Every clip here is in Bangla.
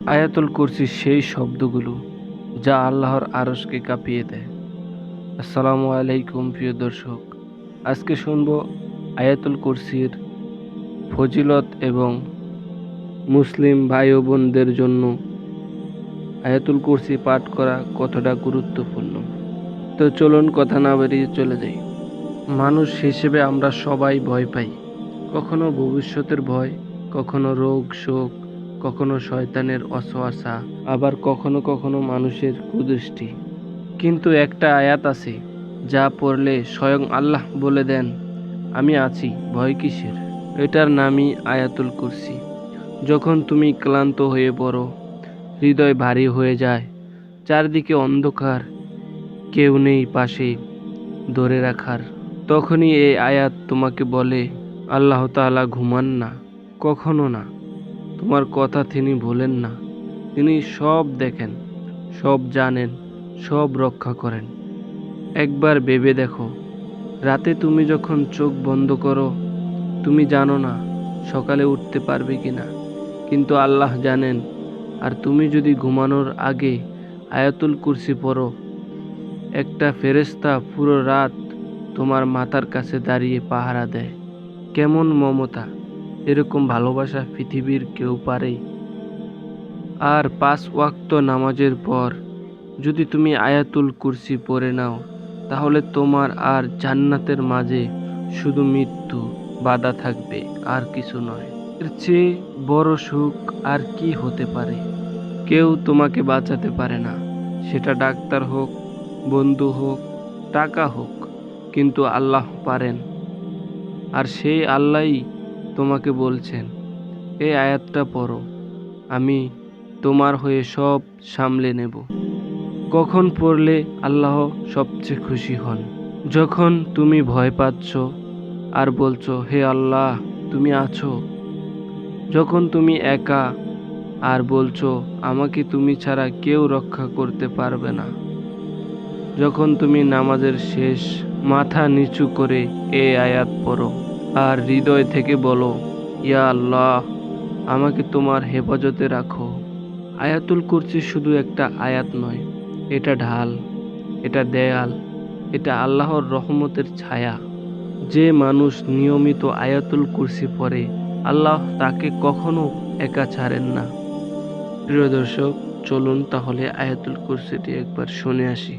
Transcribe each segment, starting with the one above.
আয়াতুল কুরসি সেই শব্দগুলো যা আল্লাহর আরসকে কাঁপিয়ে দেয়। আসসালামু আলাইকুম প্রিয় দর্শক, আজকে শুনব আয়াতুল কুরসির ফজিলত এবং মুসলিম ভাই ও বোনদের জন্য আয়াতুল কুরসি পাঠ করা কতটা গুরুত্বপূর্ণ। তো চলুন কথা না বেরিয়ে চলে যাই। মানুষ হিসেবে আমরা সবাই ভয় পাই। কখনো ভবিষ্যতের ভয়, কখনো রোগ, শোক কখনো শয়তানের অসোয়াশা আবার কখনো কখনো মানুষের কুদৃষ্টি। কিন্তু একটা আয়াত আছে, যা পড়লে স্বয়ং আল্লাহ বলে দেন, আমি আছি, ভয় কিসের? এটার নামই আয়াতুল কুরসি। যখন তুমি ক্লান্ত হয়ে পড়ো, হৃদয় ভারী হয়ে যায়, চারদিকে অন্ধকার, কেউ নেই পাশে ধরে রাখার, তখনই এই আয়াত তোমাকে বলে, আল্লাহ তাআলা ঘুমান না, কখনো না। তোমার কথা তিনি ভোলেন না। তিনি সব দেখেন, সব জানেন, সব রক্ষা করেন। একবার ভেবে দেখো, রাতে তুমি যখন চোখ বন্ধ করো, তুমি জানো না সকালে উঠতে পারবে কিনা। কিন্তু আল্লাহ জানেন, আর তুমি যদি ঘুমানোর আগে আয়াতুল কুরসি পড়ো, একটা ফেরেস্তা পুরো রাত তোমার মাথার কাছে দাঁড়িয়ে পাহারা দেয়। কেমন মমতা! এরকম ভালোবাসা পৃথিবীর কেউ পারে। আর পাঁচ ওয়াক্ত নামাজের পর যদি তুমি আয়াতুল কুরসি পড়ে নাও, তাহলে তোমার আর জান্নাতের মাঝে শুধু মৃত্যু বাধা থাকবে, আর কিছু নয়। এর চেয়ে বড় সুখ আর কি হতে পারে? কেউ তোমাকে বাঁচাতে পারে না। সেটা ডাক্তার হোক, বন্ধু হোক, টাকা হোক, কিন্তু আল্লাহ পারেন। আর সেই আল্লাহই তোমাকে বলছেন এই আয়াতটা পড়ো, আমি তোমার হয়ে সব সামলে নেব। কখন পড়লে আল্লাহ সবচেয়ে খুশি হন? যখন তুমি ভয় পাচ্ছ আর বলছো, হে আল্লাহ, তুমি আছো। যখন তুমি একা আর বলছো, আমাকে তুমি ছাড়া কেউ রক্ষা করতে পারবে না। যখন তুমি নামাজের শেষ মাথা নিচু করে এ আয়াত পড়ো আর হৃদয় থেকে বলো, ইয়া আল্লাহ, আমাকে তোমার হেফাজতে রাখো। আয়াতুল কুরসি শুধু একটা আয়াত নয়, এটা ঢাল, এটা দেয়াল, এটা আল্লাহর রহমতের ছায়া। যে মানুষ নিয়মিত আয়াতুল কুরসি পড়ে, আল্লাহ তাকে কখনো একা ছাড়েন না। প্রিয় দর্শক, চলুন তাহলে আয়াতুল কুরসিটি একবার শুনে আসি।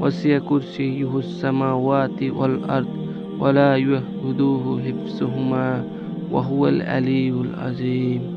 وسع كرسيه السماوات والأرض ولا يهدوه حفظهما وهو العلي العظيم.